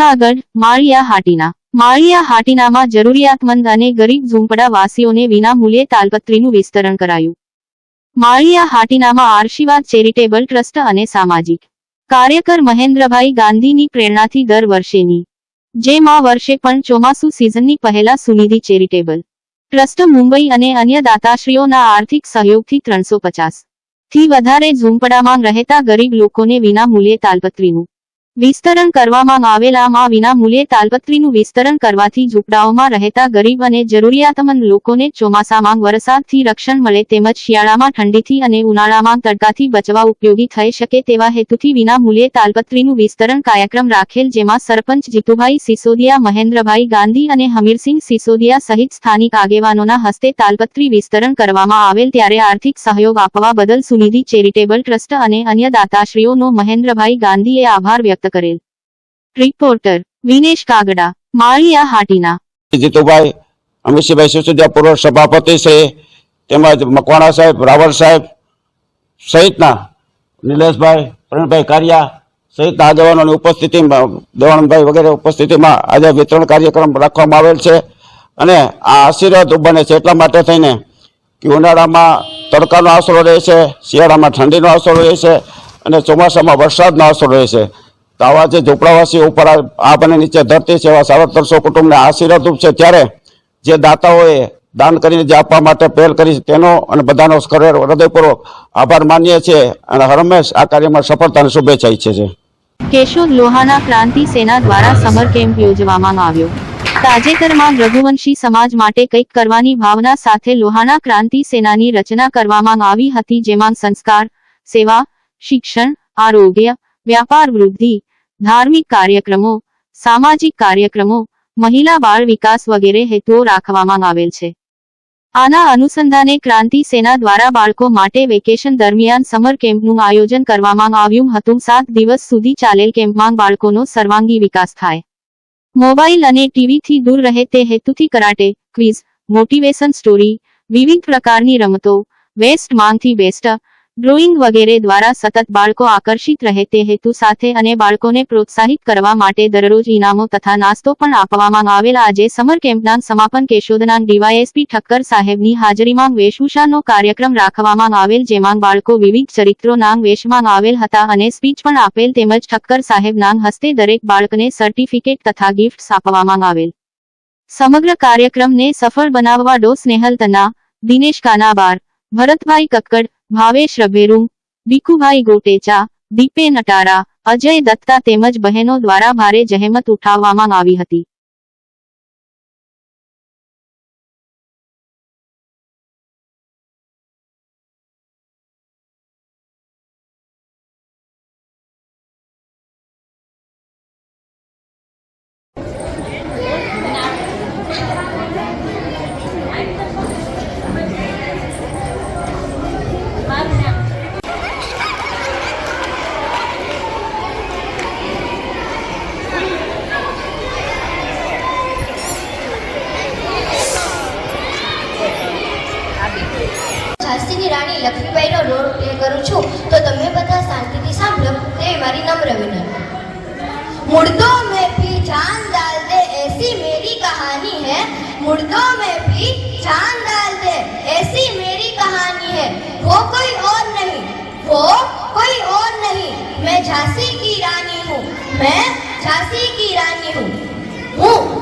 જૂનાગઢ, માળિયા હાટીના. માળિયા હાટીનામાં જરૂરિયાતમંદ અને ગરીબ ઝૂંપડા વાસીઓને વિનામૂલ્યે તાલપત્રીનું વિસ્તરણ કરાયું. માળિયા હાટીનામાં આર્શીવાદ ચેરિટેબલ ટ્રસ્ટ અને સામાજિક કાર્યકર મહેન્દ્રભાઈ ગાંધીની પ્રેરણાથી દર વર્ષેની જેમાં વર્ષે પણ ચોમાસુ સિઝનની પહેલા સુનિધિ ચેરિટેબલ ટ્રસ્ટ મુંબઈ અને અન્ય દાતાશ્રીઓના આર્થિક સહયોગથી ત્રણસો પચાસથી વધારે ઝૂંપડામાં રહેતા ગરીબ લોકોને વિનામૂલ્યે તાલપત્રીનું વિસ્તરણ કરવામાં આવેલા આ વિનામૂલ્યે તાલપત્રીનું વિસ્તરણ કરવાથી ઝૂંપડાઓમાં રહેતા ગરીબ અને જરૂરિયાતમંદ લોકોને ચોમાસામાં વરસાદથી રક્ષણ મળે તેમજ શિયાળામાં ઠંડીથી અને ઉનાળામાં તડકાથી બચવા ઉપયોગી થઈ શકે તેવા હેતુથી વિના મૂલ્યે તાલપત્રીનું વિસ્તરણ કાર્યક્રમ રાખેલ જેમાં સરપંચ જીતુભાઈ સિસોદિયા, મહેન્દ્રભાઈ ગાંધી અને હમીરસિંહ સિસોદિયા સહિત સ્થાનિક આગેવાનોના હસ્તે તાલપત્રી વિસ્તરણ કરવામાં આવેલ ત્યારે આર્થિક સહયોગ આપવા બદલ સુનિધિ ચેરિટેબલ ટ્રસ્ટ અને અન્ય દાતાશ્રીઓનો મહેન્દ્રભાઈ ગાંધીએ આભાર વ્યક્ત કરેલ રિપોર્ટર વિનેશ કાગડા માળિયા હાટીના જીતુભાઈ અમિતસિંહભાઈ સિસોદિયા પૂર્વ સભાપતિ શ્રી તેમજ મકવાણા સાહેબ રાવળ સાહેબ સહિતના, નિલેશભાઈ પ્રણભાઈ કારિયા સહિત આગેવાનોની ઉપસ્થિતિમાં દેવાનંદભાઈ વગેરે ઉપસ્થિતિમાં આજે વિતરણ કાર્યક્રમ રાખવામાં આવેલ છે. અને આ આશીર્વાદ બને છે એટલા માટે થઈને કે ઉનાળામાં તડકાનો આશરો રહે છે, શિયાળામાં ઠંડીનો આશરો રહે છે અને ચોમાસામાં વરસાદનો આશરો રહે છે. તો આવા જે ઝૂંપડાવાસીઓ ઉપર આ- નીચે ધરતી છે, એવા સાડત્રીસો કુટુંબને આશીર્વાદરૂપ છે, ત્યારે જે દાતાઓએ દાન કરીને જે આપવા માટે પહેલ કરી છે, તેનો અને બધાનો હૃદયપૂર્વક આભાર માનીએ છીએ અને હરમેશ આ કાર્યમાં સફળતા અને શુભેચ્છા ઈચ્છે છે કેશોદ લોહાના ક્રાંતિ સેના દ્વારા સમર કેમ્પ યોજવામાં આવ્યો. તાજેતરમાં રઘુવંશી સમાજ માટે કંઈક કરવાની ભાવના સાથે લોહાના ક્રાંતિ સેનાની રચના કરવામાં આવી હતી, જેમાં સંસ્કાર, સેવા, શિક્ષણ, આરોગ્ય, વ્યાપાર વૃદ્ધિ ધાર્મિક કાર્યક્રમો, સામાજિક કાર્યક્રમો, મહિલા બાળ વિકાસ વગેરે હેતુઓ રાખવામાં આવેલ છે. આના અનુસંધાને ક્રાંતિ સેના દ્વારા બાળકો માટે વેકેશન દરમિયાન સમર કેમ્પનું આયોજન કરવામાં આવ્યું હતું. સાત દિવસ સુધી ચાલેલ કેમ્પમાં બાળકોનો સર્વાંગી વિકાસ થાય. મોબાઈલ અને ટીવીથી દૂર રહે તે હેતુથી કરાટે, ક્વિઝ, મોટિવેશન સ્ટોરી, વિવિધ પ્રકારની રમતો, વેસ્ટ માંગથી બેસ્ટ ડ્રોઈંગ વગેરે દ્વારા સતત બાળકો આકર્ષિત રહે તે હેતુ સાથે અને બાળકોને પ્રોત્સાહિત કરવા માટે દરરોજ ઇનામો તથા નાસ્તો પણ આપવામાં આવેલા. આજે સમર કેમ્પના સમાપન કેશોદના ડીવાયએસપી ઠક્કર સાહેબની હાજરીમાં વેશભૂષાનો કાર્યક્રમ રાખવામાં આવેલ, જેમાં બાળકો વિવિધ ચરિત્રોના વેશમાં આવેલ હતા અને સ્પીચ પણ આપેલ. તેમજ ઠક્કર સાહેબના હસ્તે દરેક બાળકને સર્ટિફિકેટ તથા ગિફ્ટ્સ આપવામાં આવેલ. સમગ્ર કાર્યક્રમને સફળ બનાવવા ડો. સ્નેહલ તના દિનેશ કાનાબાર, ભરતભાઈ કક્કડ ભાવેશ રભેરું ભીખુભાઈ ગોટેચા દીપેન અટારા અજય દત્તા તેમજ બહેનો દ્વારા ભારે જહેમત ઉઠાવવામાં આવી હતી.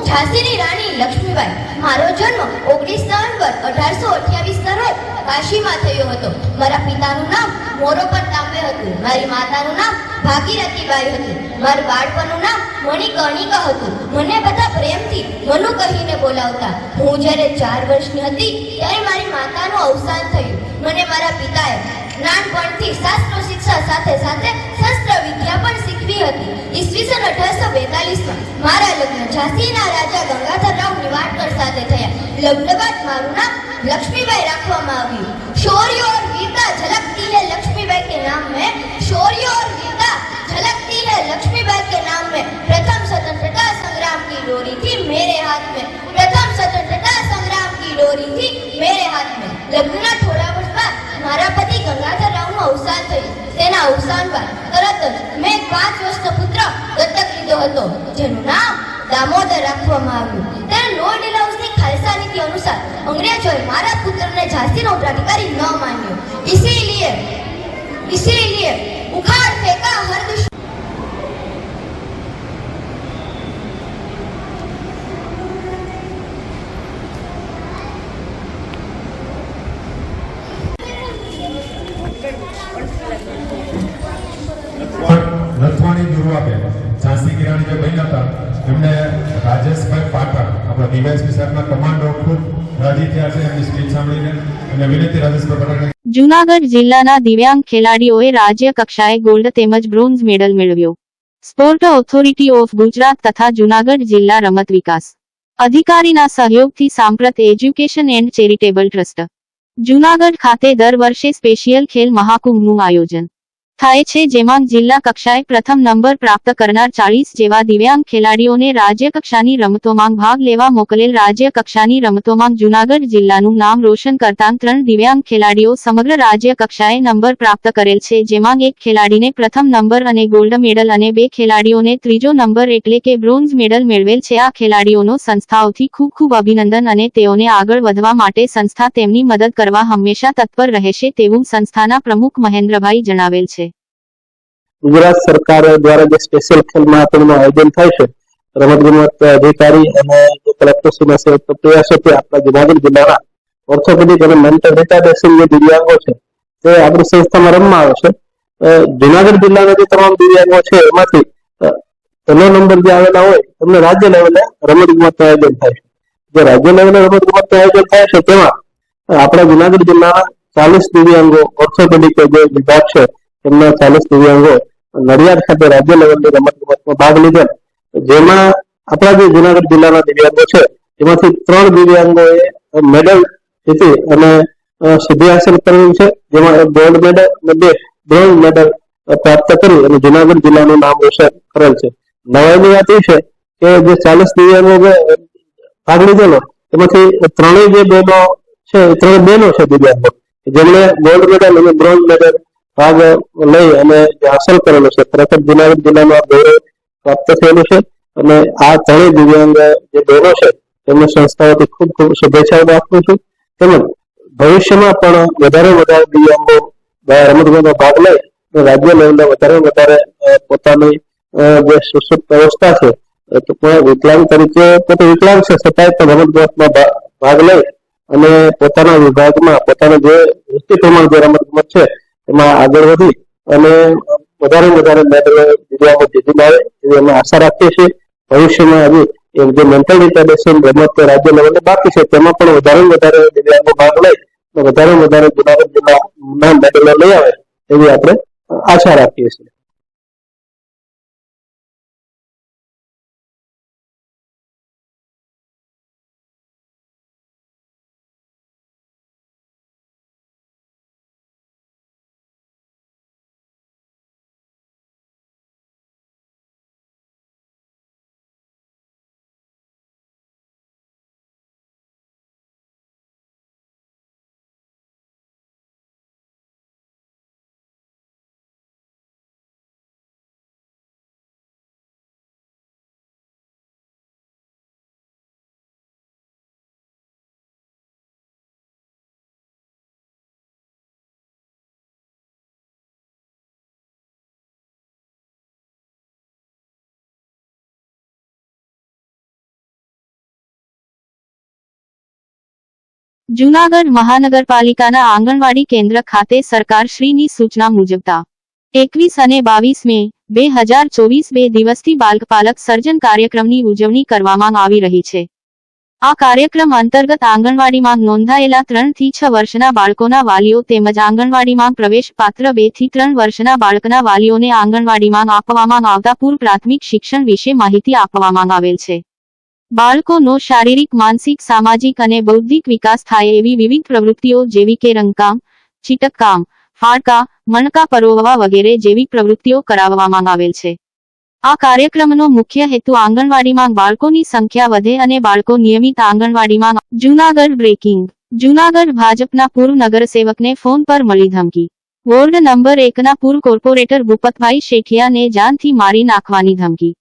ઝાંસીની રાણી લક્ષ્મીબાઈ. મારો જન્મ ઓગણીસ નવેમ્બર અઢારસો અઠ્યાવીસના રોજ કાશીમાં થયો હતો. મારા પિતાનું નામ મોરોપર તાંબે હતું. મારી માતાનું નામ ભાગીરથીબાઈ હતું. મારું બાળપણનું નામ મણિકર્ણિકા હતું. મને બધા પ્રેમથી મનુ કહીને બોલાવતા. હું જ્યારે ચાર વર્ષની હતી, ત્યારે મારી માતાનું અવસાન થયું. મને મારા પિતાએ નાનપણથી શાસ્ત્ર શિક્ષા સાથે સાથે શસ્ત્ર વિદ્યા પણ શીખવી હતી ઈસવીસન અઢારસો બેતાલીસમાં મારા લગ્ન ઝાંસીના રાજા ગંગાધરરાવ નિવાડકર સાથે થયા લગ્ન બાદ મારું નામ લક્ષ્મીબાઈ રાખવામાં આવ્યું શૌર્ય और वीरता झलकती है लक्ष्मीबाई के नाम में शौर्य और वीरता झलकती है लक्ष्मीबाई के नाम में प्रथम स्वतंत्रता संग्राम की डोरी थी मेरे हाथ में प्रथम स्वतंत्रता संग्राम की डोरी थी मेरे हाथ में લગ્નના થોડા વર્ષ બાદ મારા પતિ ગંગાધર રાવનું અવસાન થયું. તેના અવસાન બાદ તરત જ મેં પાંચ વર્ષનો પુત્ર દત્તક લીધો હતો, જેનું નામ દામોદર રાખવામાં આવ્યું. ત્યારે લોર્ડ એલાઉસની ખાલસા નીતિ અનુસાર અંગ્રેજોએ મારા પુત્રને ઝાંસીનો ઉત્તરાધિકારી ન માન્યો. ઇસીલિયે ઇસીલિયે ઉખાડ જૂનાગઢ જિલ્લાના દિવ્યાંગ ખેલાડીઓએ રાજ્ય કક્ષાએ ગોલ્ડ તેમજ બ્રોન્ઝ મેડલ મેળવ્યો. સ્પોર્ટ ઓથોરિટી ઓફ ગુજરાત તથા જુનાગઢ જિલ્લા રમત વિકાસ અધિકારીના સહયોગથી Samprat education and charitable trust Junagadh ખાતે દર વર્ષે સ્પેશિયલ ખેલ મહાકુંભનું આયોજન. થાય છે જેમાં જિલ્લા કક્ષાએ પ્રથમ નંબર પ્રાપ્ત કરનાર ચાળીસ જેવા દિવ્યાંગ ખેલાડીઓને રાજ્ય કક્ષાની રમતોમાં ભાગ લેવા મોકલેલ રાજ્ય કક્ષાની રમતોમાં જૂનાગઢ જિલ્લાનું નામ રોશન કરતા ત્રણ દિવ્યાંગ ખેલાડીઓ સમગ્ર રાજ્ય કક્ષાએ નંબર પ્રાપ્ત કરેલ છે, જેમાં એક ખેલાડીને પ્રથમ નંબર અને ગોલ્ડ મેડલ અને બે ખેલાડીઓને ત્રીજો નંબર એટલે કે બ્રોન્ઝ મેડલ મેળવેલ છે. આ ખેલાડીઓનો સંસ્થાઓથી ખૂબ ખૂબ અભિનંદન અને તેઓને આગળ વધવા માટે સંસ્થા તેમની મદદ કરવા હંમેશા તત્પર રહેશે તેવું સંસ્થાના પ્રમુખ મહેન્દ્રભાઈ જણાવેલ છે. ગુજરાત સરકાર દ્વારા જે સ્પેશિયલ ખેલ મહાકુંભનું આયોજન થાય છે, રમત ગમત અધિકારી અને કલેક્ટરશ્રીના સંયુક્ત પ્રયાસોથી આપણા જુનાગઢ જિલ્લાના ઓર્થોપેડિક અને મેન્ટલ રિટાર્ડેશન જે દિવ્યાંગો છે, તે આપણી સંસ્થામાં રમવા આવે છે. જુનાગઢ જિલ્લાના જે તમામ દિવ્યાંગો છે એમાંથી પહેલો નંબર જે આવેલા હોય એમને રાજ્ય લેવલે રમત ગમત આયોજન થાય છે. જે રાજ્ય લેવલે રમત ગમત આયોજન થાય છે તેમાં આપણા જુનાગઢ જિલ્લાના ચાલીસ દિવ્યાંગો ઓર્થોપેડિક જે વિભાગ છે એમના ચાલીસ દિવ્યાંગો નડિયાદ ખાતે રાજ્ય લેવલની રમત ગમતમાં ભાગ લીધો. જેમાં આપણા જે જુનાગઢ જિલ્લાના દિવ્યાંગો છે એમાંથી ત્રણ દિવ્યાંગોએ મેડલ જીતી અને સિદ્ધિ હાંસલ કરેલ છે. જેમાં એક ગોલ્ડ મેડલ અને બે બ્રોન્ઝ મેડલ પ્રાપ્ત કરી અને જુનાગઢ જિલ્લાનું નામ રોશન કરેલ છે. નવાઈની વાત એ છે કે જે ચાલીસ દિવ્યાંગો ભાગ લીધેલો એમાંથી ત્રણેય જે બહેનો છે ત્રણ બહેનો છે દિવ્યાંગો. જેમણે ગોલ્ડ મેડલ અને બ્રોન્ઝ મેડલ ભાગ લઈ અને હાંસલ કરેલો છે. ખરેખર જુનાગઢ જિલ્લામાં ગૌરવ પ્રાપ્ત થયેલું છે અને આ ત્રણેય દિવ્યાંગ જે બહેનો છે તેમને સંસ્થાઓથી ખૂબ ખૂબ શુભેચ્છાઓ આપું છું. તેમજ ભવિષ્યમાં પણ વધારે વધારે દિવ્યાંગો રમતગમતમાં ભાગ લઈ રાજ્ય લેવલે વધારે વધારે પોતાની જે સુસુપ્ત અવસ્થા છે તો પણ વિકલાંગ તરીકે પોતે વિકલાંગ છે, છતાંય પણ રમતગમતમાં ભાગ લઈ અને પોતાના વિભાગમાં, પોતાના જે વૃત્તિ પ્રમાણ જે રમતગમત છે એમાં આગળ વધી અને વધારે વધારે મેડલ દિવ્યાંગો જીતી લાવે એવી અમે આશા રાખીએ છીએ ભવિષ્યમાં આજે એમ જે મેન્ટલ રિટાર્ડેશન રમત રાજ્ય લેવલે બાકી છે, તેમાં પણ વધારે વધારે દિવ્યાંગો ભાગ લઈ વધારે વધારે જુનાગઢ જિલ્લાના મેડલો લઈ આવે એવી આપણે આશા રાખીએ છીએ. જૂનાગઢ મહાનગરપાલિકાના આંગણવાડી કેન્દ્ર ખાતે સરકારશ્રીની સૂચના મુજબતા એકવીસ અને બાવીસ મે બે હજાર ચોવીસ બે દિવસથી બાલકપાલક સર્જન કાર્યક્રમની ઉજવણી કરવામાં આવી રહી છે. આ કાર્યક્રમ અંતર્ગત આંગણવાડીમાં નોંધાયેલા ત્રણથી છ વર્ષના બાળકોના વાલીઓ તેમજ આંગણવાડીમાં પ્રવેશ પાત્ર બેથી ત્રણ વર્ષના બાળકના વાલીઓને આંગણવાડીમાં આપવામાં આવતા પૂર્વ પ્રાથમિક શિક્ષણ વિશે માહિતી આપવામાં આવેલ છે. બાળકોનો શારીરિક, માનસિક, સામાજિક અને બૌદ્ધિક વિકાસ થાય એવી વિવિધ પ્રવૃત્તિઓ જેવી કે રંગકામ ચીટકકામ ફાડકા મણકા પરોવવા વગેરે જેવી પ્રવૃત્તિઓ કરાવવામાં આવેલ છે. આ કાર્યક્રમનો મુખ્ય હેતુ આંગણવાડીમાં બાળકોની સંખ્યા વધે અને બાળકો નિયમિત આંગણવાડીમાં જૂનાગઢ બ્રેકિંગ, જૂનાગઢ ભાજપના પૂર્વ નગરસેવકને ફોન પર મળી ધમકી. વોર્ડ નંબર એકના પૂર્વ કોર્પોરેટર ભૂપતભાઈ શેઠિયાને જાનથી મારી નાખવાની ધમકી.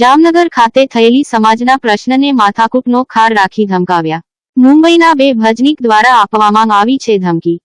જામનગર ખાતે થયેલી સમાજના પ્રશ્નને માથાકૂટનો ખાર રાખી ધમકાવ્યા. મુંબઈના બે ભજનીક દ્વારા આપવામાં આવી છે ધમકી.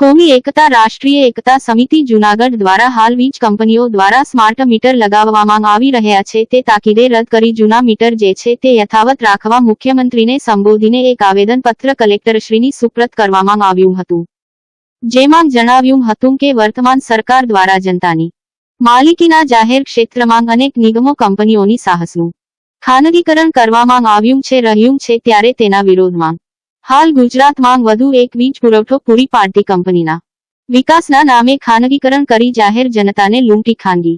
કોમી એકતા રાષ્ટ્રીય એકતા સમિતિ જૂનાગઢ દ્વારા હાલ વીજ કંપનીઓ દ્વારા સ્માર્ટ મીટર લગાવવામાં આવી રહ્યા છે. તે તાકીદે રદ કરી જૂના મીટર જે છે તે યથાવત રાખવા મુખ્યમંત્રીને સંબોધીને એક આવેદનપત્ર કલેક્ટરશ્રીની સુપ્રત કરવામાં આવ્યું હતું. જેમાં જણાવ્યું હતું કે વર્તમાન સરકાર દ્વારા જનતાની માલિકીના જાહેર ક્ષેત્રમાં અનેક નિગમો કંપનીઓની સાહસનું ખાનગીકરણ કરવામાં આવ્યું છે, રહ્યું છે ત્યારે તેના વિરોધમાં હાલ ગુજરાતમાં વધુ એક વીજ પુરવઠો પૂરી પાડતી કંપનીના વિકાસના નામે ખાનગીકરણ કરી જાહેર જનતાને લૂંટી ખાનગી.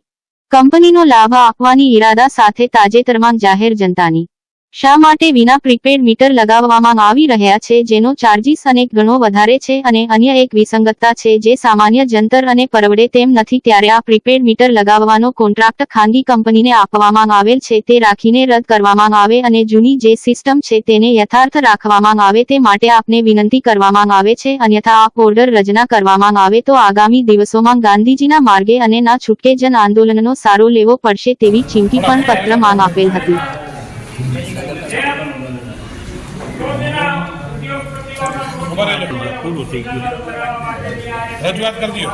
કંપનીનો લાભ આપવાની ઈરાદા સાથે તાજેતરમાં જાહેર જનતાની શા માટે વિના પ્રીપેડ મીટર લગાવવામાં આવી રહ્યા છે? જેનો ચાર્જિસ અનેક ગણો વધારે છે અને અન્ય એક વિસંગતતા છે જે સામાન્ય જંતર અને પરવડે તેમ નથી. ત્યારે આ પ્રીપેડ મીટર લગાવવાનો કોન્ટ્રાક્ટ ખાનગી કંપનીને આપવામાં આવેલ છે. તે રાખીને રદ કરવામાં આવે અને જૂની જે સિસ્ટમ છે તેને યથાર્થ રાખવામાં આવે તે માટે આપને વિનંતી કરવામાં આવે છે. અન્યથા આ ઓર્ડર રચના કરવામાં આવે તો આગામી દિવસોમાં ગાંધીજીના માર્ગે અને ના છૂટકે જન આંદોલનનો સારો લેવો પડશે તેવી ચીમકી પણ પત્રમાં આપેલ હતી. રજૂઆત કરી દો.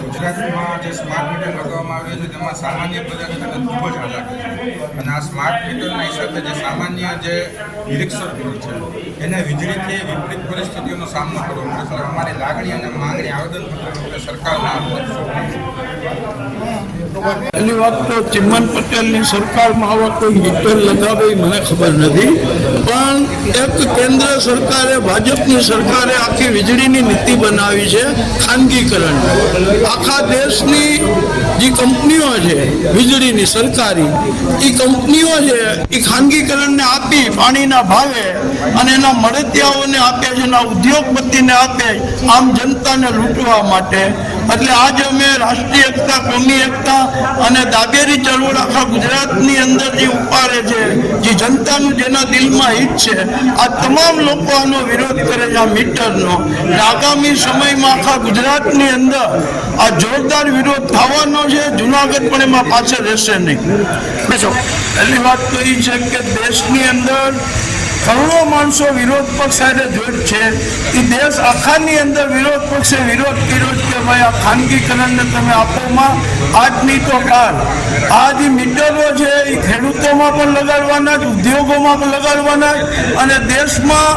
ગુજરાતમાં જે સ્માર્ટ મીટર લગાવવામાં આવે છે, તેમાં સામાન્ય પ્રજાને ખૂબ જ હાલાકી છે. અને આ સ્માર્ટ મીટરના હિસાબે જે સામાન્ય જે નિરીક્ષકો છે, એને વીજળીથી વિપરીત પરિસ્થિતિઓનો સામનો કરવો પડે છે. અમારી લાગણી અને માંગણી આવેદનપત્ર સરકારના પહેલી વાત તો ચિમન પટેલની સરકારમાં આવા કોઈ મીટર લગાવી મને ખબર નથી. પણ એક કેન્દ્ર સરકારે, ભાજપની સરકારે આખી વીજળીની નીતિ બનાવી છે, ખાનગીકરણ. આખા દેશની જે કંપનીઓ છે, વીજળીની સરકારી, એ કંપનીઓ છે, એ ખાનગીકરણને આપી, પાણીના ભાવે અને એના મળતિયાઓને આપે છે, એના ઉદ્યોગપતિને આપે, આમ જનતાને લૂંટવા માટે એટલે આજે અમે રાષ્ટ્રીય એકતા કોમી એકતા અને દાબેરી ચળવળ આખા ગુજરાતની અંદર જે ઉપાડે છે જે જનતાનું જેના દિલમાં હિત છે આ તમામ લોકો આનો વિરોધ કરે છે આ મીટરનો. આગામી સમયમાં આખા ગુજરાતની અંદર આ જોરદાર વિરોધ થવાનો છે જુનાગઢ પણ એમાં પાછળ રહેશે નહીં. પહેલી વાત તો એ છે કે દેશની અંદર કરોડો માણસો વિરોધ પક્ષ સાથે જોડ છે. એ દેશ આખાની અંદર વિરોધ પક્ષે વિરોધ કર્યો કે ભાઈ આ ખાનગીકરણને તમે આપોમાં આજની તો કાલ. આ જે મીટરો છે એ ખેડૂતોમાં પણ લગાડવાના જ, ઉદ્યોગોમાં પણ લગાડવાના અને દેશમાં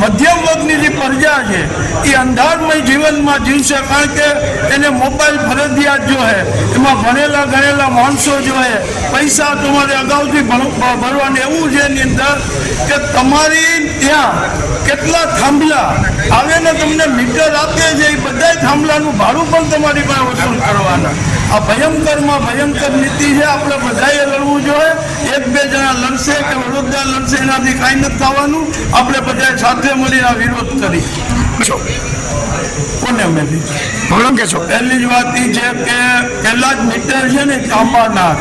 મધ્યમ વર્ગની જે પ્રજા છે, એ અંધારમય જીવનમાં જીવશે કારણ કે એને મોબાઈલ ફરજિયાત જો હે, એમાં ભણેલા ગણેલા માણસો જો હે, પૈસા તમારે અગાઉથી ભરવાને એવું છે એની અંદર કે તમારી ત્યાં કેટલા થાંભલા. આવે ને તમને મીટર આપે છે એ બધા થાંભલાનું ભાડું પણ તમારી પાસે વસૂલ કરવાના. આ ભયંકરમાં ભયંકર નીતિ છે, આપણે બધાએ લડવું જોઈએ. એક બે જણા લડશે કે વડોદરા લડશે, એનાથી કાંઈ નથી થવાનું. આપણે બધાએ સાથે મળીને વિરોધ કરી કોને મેલી બોલો કે છો, પહેલી જ વાત એ છે કે પહેલા જ મીટર છે ને તાંબાના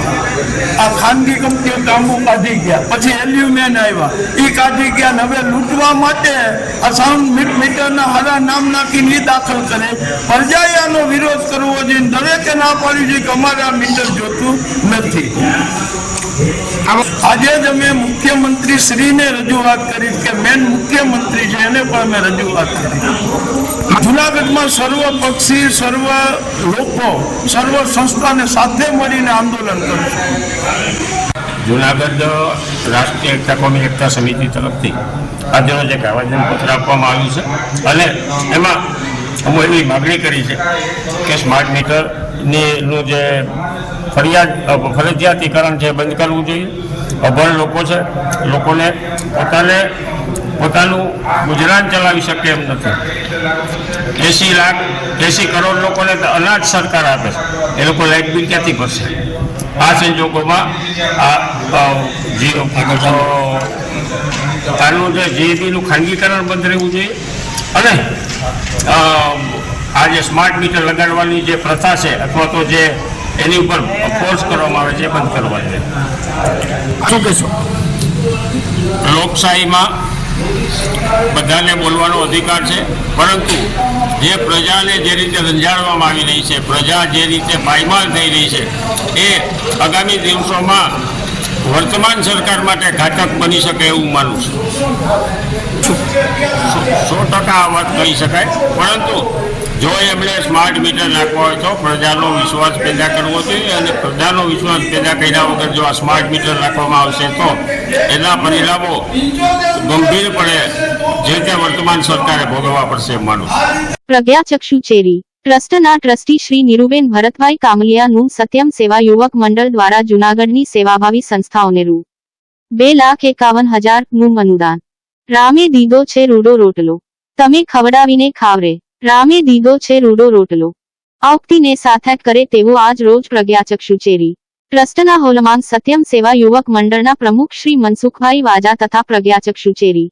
આ ખાનગી કંપનીઓ તાંબુ કાઢી ગયા. પછી એલ્યુમિનિયમ આવ્યા. એ કાઢી ગયા ને હવે લૂંટવા માટે આ સાઉન્ડ મીટ- મીટરના હારા નામ નાખીને ઈ દાખલ કરે. પ્રજાએ વિરોધ કરવો જોઈએ દરેકે ના પાડ્યું જોઈએ કે અમારે આ મીટર જોતું નથી. આજે જ અમે મુખ્યમંત્રી શ્રીને રજૂઆત કરી કે મેન મુખ્યમંત્રી છે, એને પણ અમે રજૂઆત કરી. જુનાગઢમાં સર્વ પક્ષી, સર્વ લોકો, સર્વ સંસ્થાને સાથે મળીને આંદોલન કરશું જુનાગઢ રાષ્ટ્રીય એકતા કોમી એકતા સમિતિ તરફથી આજરોજ એક આવેદનપત્ર આપવામાં આવ્યું છે. અને એમાં અમે એવી માગણી કરી છે કે સ્માર્ટ મીટરની નું જે ફરિયાદ ફરજિયાતીકરણ છે બંધ કરવું જોઈએ. અભણ લોકો છે લોકોને પોતાને પોતાનું ગુજરાન ચલાવી શકે એમ નથી. એસી લાખ એસી કરોડ લોકોને અનાજ સરકાર આપે છે. એ લોકો લાઇટ બિલ ક્યાંથી ભરશે? આ સંજોગોમાં આ અ, જે જીએબીનું ખાનગીકરણ બંધ રહેવું જોઈએ. અને આ જે સ્માર્ટ મીટર લગાડવાની જે પ્રથા છે અથવા તો જે એની ઉપર ફોર્સ કરવામાં આવે છે બંધ કરવા છે. શું કહેશો? લોકશાહીમાં બધાને બોલવાનો અધિકાર છે પરંતુ જે પ્રજાને જે રીતે રંજાડવામાં આવી રહી છે પ્રજા જે રીતે પાયમાલ થઈ રહી છે એ આગામી દિવસોમાં વર્તમાન સરકાર માટે ઘાતક બની શકે એવું માનું છું. સો ટકા આ વાત કહી શકાય. પરંતુ જો એમણે સ્માર્ટ મીટર નાખવા હોય તો પ્રજાનો વિશ્વાસ પેદા કરવો જોઈએ અને પ્રજાનો વિશ્વાસ પેદા કર્યા વગર જો આ સ્માર્ટ મીટર રાખવામાં આવશે તો એના પરિણામો ગંભીરપણે જે તે વર્તમાન સરકારે ભોગવવા પડશે માનું પ્રજ્ઞા ચક્ષુ ચેરી ટ્રસ્ટના ટ્રસ્ટી શ્રી નીરુબેન ભરતભાઈ કામલિયાનું સત્યમ સેવા યુવક મંડળ દ્વારા જૂનાગઢની સેવાભાવી સંસ્થાઓને રૂ. બે લાખ એકાવન હજારનું અનુદાન રામે દીધો છે રૂડો રોટલો. તમે ખવડાવીને ખાવરે. રામે દીધો છે રૂડો રોટલો. આઉક્તિને સાર્થક કરે તેવું આજ રોજ પ્રજ્ઞાચક્ષુ ચેરી. ટ્રસ્ટના હોલમાન સત્યમ સેવા યુવક મંડળના પ્રમુખ શ્રી મનસુખભાઈ વાજા તથા પ્રજ્ઞાચક્ષુ ચેરી.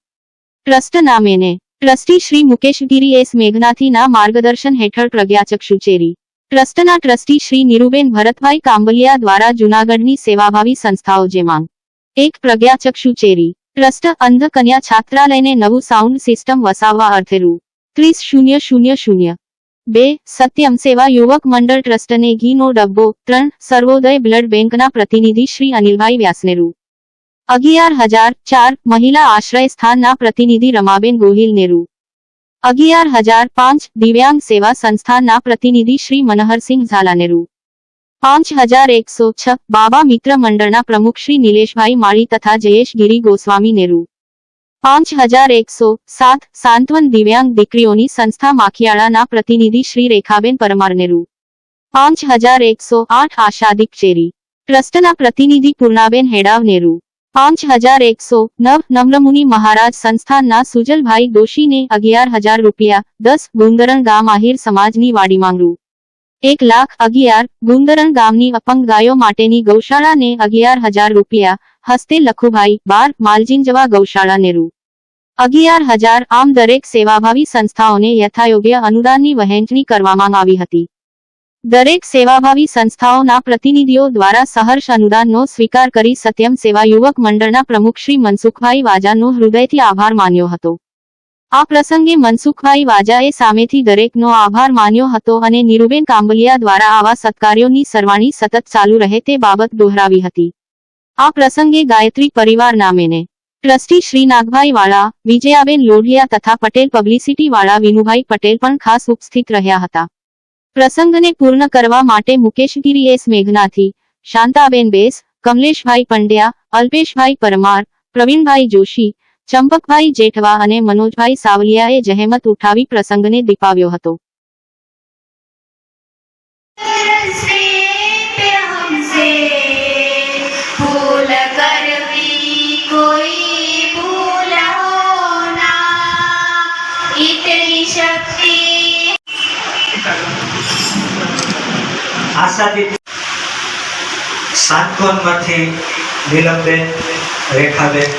ટ્રસ્ટ નામેને. ટ્રસ્ટી શ્રી મુકેશગીરી એસ મેઘનાથીના માર્ગદર્શન હેઠળ પ્રજ્ઞાચક્ષુ ચેરી. ટ્રસ્ટના ટ્રસ્ટી શ્રી નિરુબેન ભરતભાઈ કાંબલિયા દ્વારા જૂનાગઢની સેવાભાવી સંસ્થાઓ જેમાં. એક પ્રજ્ઞાચક્ષુ ચેરી. ટ્રસ્ટ અંધ કન્યા છાત્રાલયને નવું સાઉન્ડ સિસ્ટમ વસાવવા અર્થે રૂ. ત્રીસ શૂન્ય શૂન્ય શૂન્ય. બે, સત્યમ સેવા યુવક મંડળ ટ્રસ્ટને ઘીનો ડબ્બો. ત્રણ, સર્વોદય બ્લડ બેંકના પ્રતિનિધિ શ્રી અનિલભાઈ વ્યાસને રૂ અગિયાર હજાર ચાર મહિલા આશ્રય સ્થાનના પ્રતિનિધિ રમાબેન ગોહિલ નેરુ અગિયાર હજાર પાંચ દિવ્યાંગ સેવા સંસ્થાનના પ્રતિનિધિ શ્રી મનહરસિંહ ઝાલા નેરુ પાંચ હજાર એકસો છ બાબા મિત્ર મંડળના પ્રમુખ શ્રી નિલેશભાઈ માળી તથા જયેશ ગિરી ગોસ્વામી નેરુ પાંચ હજાર એકસો સાત સાંત્વન દિવ્યાંગ દીકરીઓની સંસ્થા માખિયાળાના પ્રતિનિધિ શ્રી રેખાબેન પરમાર નેરુ પાંચ હજાર એકસો આઠ આશાદિક ચેરી. ટ્રસ્ટના પ્રતિનિધિ પૂર્ણાબેન હેડાવ નેરુ પાંચ હજાર એકસો નવ નમ્રમુનિ મહારાજ સંસ્થાનના સુજલભાઈ દોશીને અગિયાર હજાર રૂપિયા, દસ ગુંદરણ ગામ આહિર સમાજની વાડી માંગરુ એક લાખ અગિયાર ગુંદરણ ગામની અપંગ ગાયો માટેની ગૌશાળાને અગિયાર હજાર રૂપિયા, હસ્તે લખુભાઈ બાર માલજીન જવા ગૌશાળા નેરુ અગિયાર હજાર આમ દરેક સેવાભાવી સંસ્થાઓને યથાયોગ્ય અનુદાનની વહેંચણી કરવામાં આવી હતી. દરેક સેવાભાવી સંસ્થાઓના પ્રતિનિધિઓ દ્વારા સહર્ષ અનુદાનનો સ્વીકાર કરી સત્યમ સેવા યુવક મંડળના પ્રમુખ શ્રી મનસુખભાઈ વાજાનો હૃદયથી આભાર માન્યો હતો. આ પ્રસંગે મનસુખભાઈ વાજાએ સામેથી દરેકનો આભાર માન્યો હતો અને નીરુબેન કાંબલિયા દ્વારા આવા સત્કાર્યોની સરવાણી સતત ચાલુ રહે તે બાબત દોહરાવી હતી. આ પ્રસંગે ગાયત્રી પરિવાર નામેને ટ્રસ્ટી શ્રી નાગભાઈ વાળા વિજયાબેન લોઢિયા તથા પટેલ પબ્લિસિટી વાળા વિનુભાઈ પટેલ પણ ખાસ ઉપસ્થિત રહ્યા હતા. પ્રસંગને પૂર્ણ કરવા માટે મુકેશગીરી એસ મેઘનાથી, શાંતાબેન બેસ, કમલેશભાઈ પંડ્યા, અલ્પેશભાઈ પરમાર, પ્રવીણભાઈ જોશી, ચંપકભાઈ જેઠવા અને મનોજભાઈ સાવલિયાએ જહેમત ઉઠાવી પ્રસંગને દીપાવ્યો હતો. આશાદીપ સાંત્વનમાંથી નીલમબેન રેખાબેન.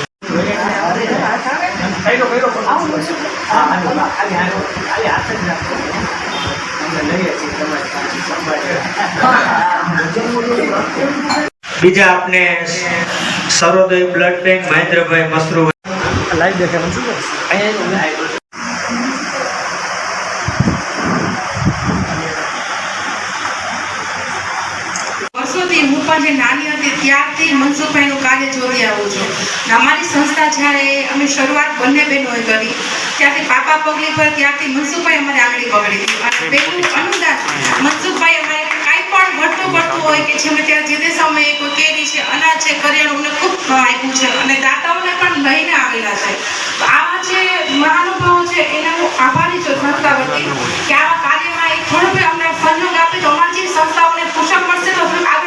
બીજા આપને સર્વોદય બ્લડ બેંક મહેન્દ્રભાઈ મસરૂ. વર્ષોથી હું પણ જે નાની હતી ત્યારથી મનસુખભાઈનું કાર્ય જોતી આવું છું. અમારી સંસ્થા જ્યારે અમે શરૂઆત બંને બહેનોએ કરી ત્યાંથી પાપા પગલી પર ત્યાંથી મનસુખભાઈ અમારી આંગળી પકડી અને પહેલું અનુદાન મનસુખભાઈ અમારે કાંઈ પણ ઘટતું પડતું હોય કે જેમ ત્યાં જે તે સમયે કોઈ કેરી છે અનાજ છે કરિયાણું અમને ખૂબ આપ્યું છે. અને દાતાઓને પણ લઈને આવેલા છે. આવા જે મહાનુભાવો છે એના હું આભારી છું સંસ્થા વતી કે આવા કાર્યમાં એક થોડું અમને સહયોગ આપે તો અમારી સંસ્થાઓને પોષક મળશે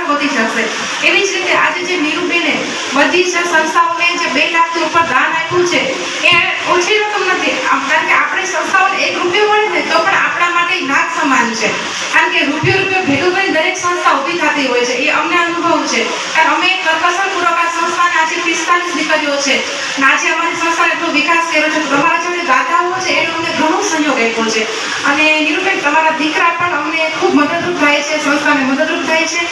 તો થોડુંક શકશે એવી જ રીતે આજે જે નીરુબેને બધી જ સંસ્થાઓને જે બે લાખથી ઉપર દાન આપ્યું છે, એ ઓછી રકમ નથી. કારણ કે આપણે સંસ્થાઓને એક રૂપિયો મળે ને, તો પણ આપણા માટે નાક સમાન છે. કારણ કે રૂપિયો રૂપિયો ભેગું કરી દરેક સંસ્થા ઊભી થતી હોય છે. એ અમને અનુભવ છે. કારણ અમે કરકસરપૂર્વક આજે પિસ્તાલીસ દીકરીઓ છે. અને આજે અમારી સંસ્થા એટલો વિકાસ કર્યો છે. તમારા જોડે દાતાઓ છે, એનો અમને ઘણો સહયોગ આપ્યો છે. અને નિરૂપેન તમારા દીકરા પણ અમને ખૂબ મદદરૂપ થાય છે સંસ્થાને મદદરૂપ થાય છે.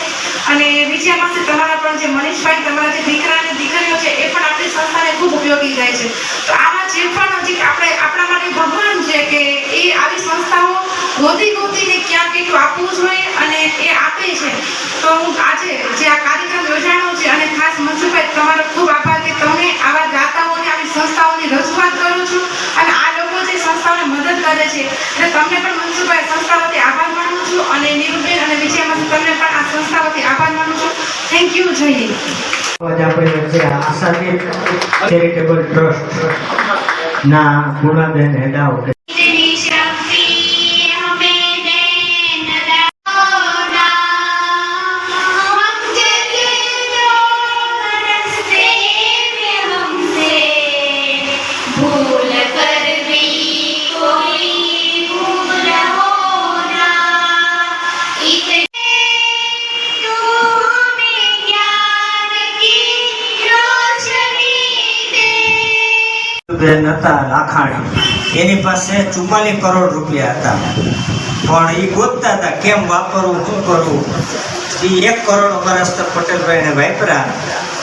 અને વિજયામાંથી તમારા પણ જે મનીષભાઈ, તમારા જે દીકરા અને દીકરીઓ છે, એ પણ આપણી સંસ્થાને ખૂબ ઉપયોગી થાય છે. તો આમાં જે પણ હજી આપણે, આપણા માટે ભગવાન છે કે એ આવી સંસ્થાઓ ગોતી ગોતીને ક્યાં કેટલું આપવું જોઈએ અને એ આપે છે. તો હું આજે જે આ કાર્યક્રમ યોજાણો છે અને ખાસ મનસુખભાઈ, તમારો ખૂબ આભાર કે તમે આવા દાતાઓને, આવી સંસ્થાઓની રજૂઆત કરો છો અને આ લોકો જે સંસ્થાઓને મદદ કરે છે, એટલે તમને પણ મનસુભાઈ સંસ્થા વતી આભાર માનું છું અને નીરુબેન અને વિજયામાંથી તમને પણ આ સંસ્થા વતી આભાર માનું છું. થેન્ક યુ જય હિન્દ. ચેરિટેબલ ટ્રસ્ટ ના ગુણાબેન હેડાઓ હતા લાખાણી. એની પાસે ચુમ્માલીસ કરોડ રૂપિયા હતા. પણ એ ગોતતા હતા કેમ વાપરવું, શું કરવું? એ એક કરોડ સ્તર પટેલભાઈને વાપર્યા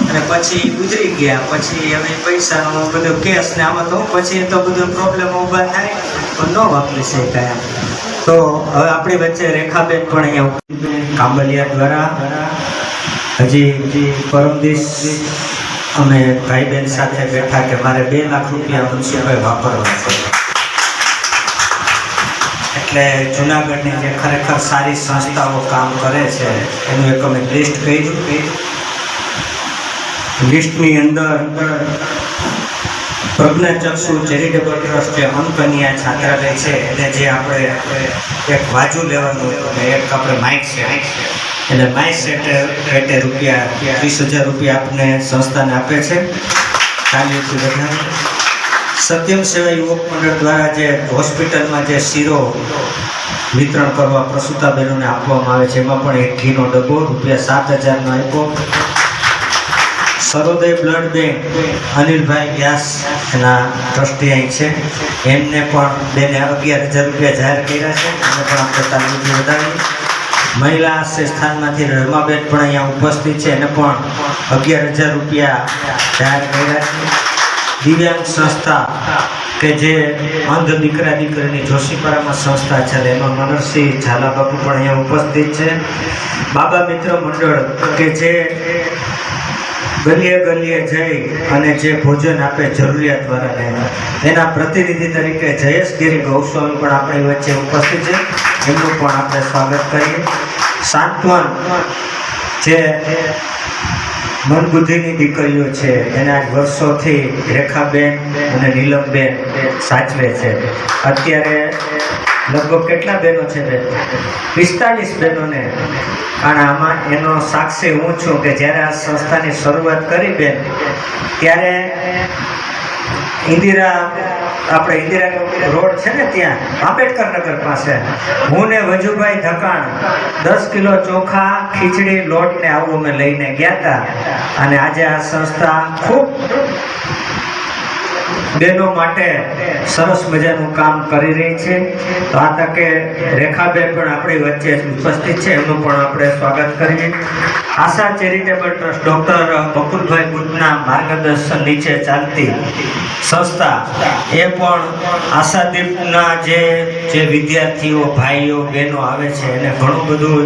અને પછી ગુજરી ગયા. પછી હવે પૈસાનો બધો કેસ ને આમાં તો પછી તો બધો પ્રોબ્લેમ ઊભા થાય, પણ ન વાપરી શકાય તો હવે આપણી વચ્ચે રેખાબેન પણ અહીંયા કાંબલિયા દ્વારા. હજી હજી પરમ દિવસ અમે ભાઈ બહેન સાથે બેઠા કે મારે બે લાખ રૂપિયા મનસુખભાઈ વાપરવા છે. એટલે જુનાગઢની જે ખરેખર સારી સંસ્થાઓ કામ કરે છે, એનું એક અમે લિસ્ટ કર્યું. લિસ્ટની અંદર પ્રજ્ઞાચક્ષુ ચેરિટેબલ ટ્રસ્ટ જે અંકનિયા છાત્રાલય છે, એને જે આપણે એક વાજુ લેવાનું એક આપણે માઇક છે. એટલે સેટ પેટે રૂપિયા ત્રીસ હજાર રૂપિયા આપને સંસ્થાને આપે છે. તાલીમથી વધારે. સત્યમ સેવા યુવક મંડળ દ્વારા જે હોસ્પિટલમાં જે શીરો વિતરણ કરવા પ્રસૂતાબહેનોને આપવામાં આવે છે, એમાં પણ એક ઘીનો ડબ્બો, રૂપિયા સાત હજારનો આપ્યો. સરોદય બ્લડ બેંક અનિલભાઈ વ્યાસ એના ટ્રસ્ટી અહીં છે. એમને પણ બેને અગિયાર હજાર રૂપિયા જાહેર કર્યા છે. એમને પણ આપણે તાલીમથી વધાવી મહિલા આશ્રય સ્થાનમાંથી રમાબેન પણ અહીંયા ઉપસ્થિત છે એને પણ અગિયાર હજાર રૂપિયા જાહેર કર્યા છે. દિવ્યાંગ સંસ્થા કે જે અંધ દીકરા દીકરીની જોશીપરામાં સંસ્થા છે એમાં મનરસિંહ ઝાલા બાપુ પણ અહીંયા ઉપસ્થિત છે. બાબા મિત્ર મંડળ કે જે ગલીએ ગલીએ જઈ અને જે ભોજન આપે જરૂરિયાત વાળાને એના પ્રતિનિધિ તરીકે જયેશ ગિરી ગૌસ્વામી પણ આપણી વચ્ચે ઉપસ્થિત છે. એમનું પણ આપણે સ્વાગત કરીએ. સાંત્વન, જે મન બુદ્ધિની દીકરીઓ છે, એના વર્ષોથી રેખાબેન અને નીલમબેન સાચવે છે. અત્યારે લગભગ કેટલા બહેનો છે બેન? પિસ્તાલીસ બહેનોને. અને આમાં એનો સાક્ષી હું છું કે જ્યારે આ સંસ્થાની શરૂઆત કરી બેન, ત્યારે ઇન્દિરા, આપણે ઇન્દિરા રોડ છે ને ત્યાં, આંબેડકર નગર પાસે. હું ને વજુભાઈ ધકાણ દસ કિલો ચોખા, ખીચડી, લોટ ને આવું અમે લઈને ગયા હતા. અને આજે આ સંસ્થા ખૂબ બહેનો માટે સરસ મજાનું કામ કરી રહી છે. તો આ તકે રેખાબેન પણ આપણી વચ્ચે ઉપસ્થિત છે, એમનું પણ આપણે સ્વાગત કરીએ. Asha charitable trust doctor Bakulbhai બુટના માર્ગદર્શન નીચે ચાલતી સંસ્થા. એ પણ આશાદીપના જે જે વિદ્યાર્થીઓ, ભાઈઓ, બહેનો આવે છે, એને ઘણું બધું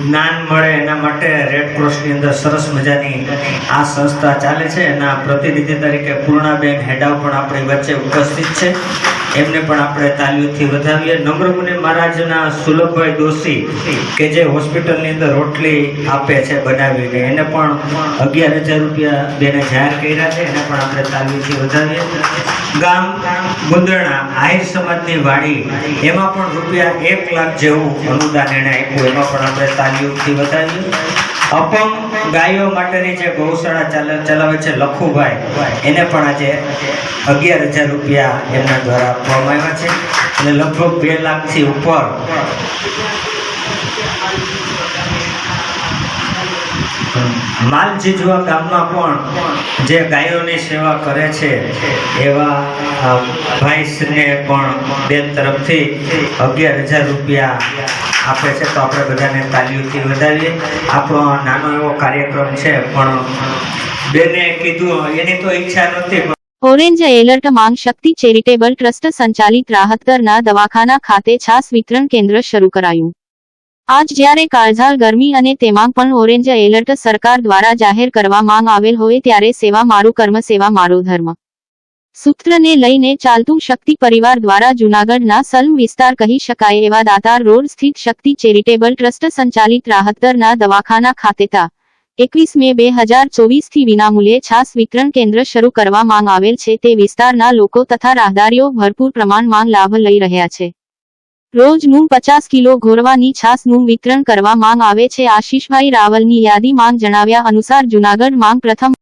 જ્ઞાન મળે એના માટે રેડ ક્રોસની અંદર સરસ મજાની આ સંસ્થા ચાલે છે. એના પ્રતિનિધિ તરીકે પૂર્ણાબેન હેડાવ પણ આપણી વચ્ચે ઉપસ્થિત છે. એમને પણ આપણે તાલીઓથી વધાવીએ. નમ્રમુનિ મહારાજના સુલભભાઈ દોશી કે જે હોસ્પિટલની અંદર રોટલી આપે છે બનાવીને, એને પણ અગિયાર હજાર રૂપિયા બેને જાહેર કર્યા છે. એને પણ આપણે તાલીઓથી વધાવીએ. ગામ મુંદરણા, આહિર સમાજની વાડી, એમાં પણ રૂપિયા એક લાખ જેવું અનુદાન એણે આપ્યું. એમાં પણ આપણે તાલીઓથી વધાવીએ. અપંગ ગાયો માટેની જે ગૌશાળા ચલાવે છે લખુભાઈ, એને પણ આજે અગિયાર હજાર રૂપિયા એમના દ્વારા આપવામાં આવ્યા છે. અને લગભગ બે લાખથી ઉપર માલ જીજવા ગામમાં પણ જે ગાયોની સેવા કરે છે, એવા ભાઈ ભાઈશ્રીને પણ બેન તરફથી અગિયાર હજાર રૂપિયા આપે છે, તો આપણે બધાને તાલીઓથી વધાવીએ. આપણો નાનો એવો કાર્યક્રમ છે, પણ બેને કીધું, એની તો ઈચ્છા નહોતી ઓરેન્જ એલર્ટ માંગ શક્તિ ચેરિટેબલ ટ્રસ્ટ સંચાલિત રાહતદરના દવાખાના ખાતે છાસ વિતરણ કેન્દ્ર શરૂ કરાયું. આજ જ્યારે કાળઝાળ ગરમી અને તેમાં પણ ઓરેન્જ એલર્ટ સરકાર દ્વારા જાહેર કરવા માંગ આવેલ હોય ત્યારે સેવા મારું કર્મ, સેવા મારો ધર્મ. સૂત્રને લઈને ચાલતું શક્તિ પરિવાર દ્વારા જૂનાગઢના સલમ વિસ્તાર કહી શકાય એવા દાતાર રોડ સ્થિત શક્તિ ચેરિટેબલ ટ્રસ્ટ સંચાલિત રાહતદરના દવાખાના ખાતે તા. એકવીસ મે બે હજાર ચોવીસથી વિનામૂલ્યે છાસ વિતરણ કેન્દ્ર શરૂ કરવા માંગ આવેલ છે તે વિસ્તારના લોકો તથા રાહદારીઓ ભરપૂર પ્રમાણમાં લાભ લઈ રહ્યા છે. રોજનું પચાસ કિલો ઘોરવાની છાસનું વિતરણ કરવા માંગ આવે છે. આશીષભાઈ રાવલની યાદી માંગ જણાવ્યા અનુસાર જૂનાગઢ માંગ પ્રથમ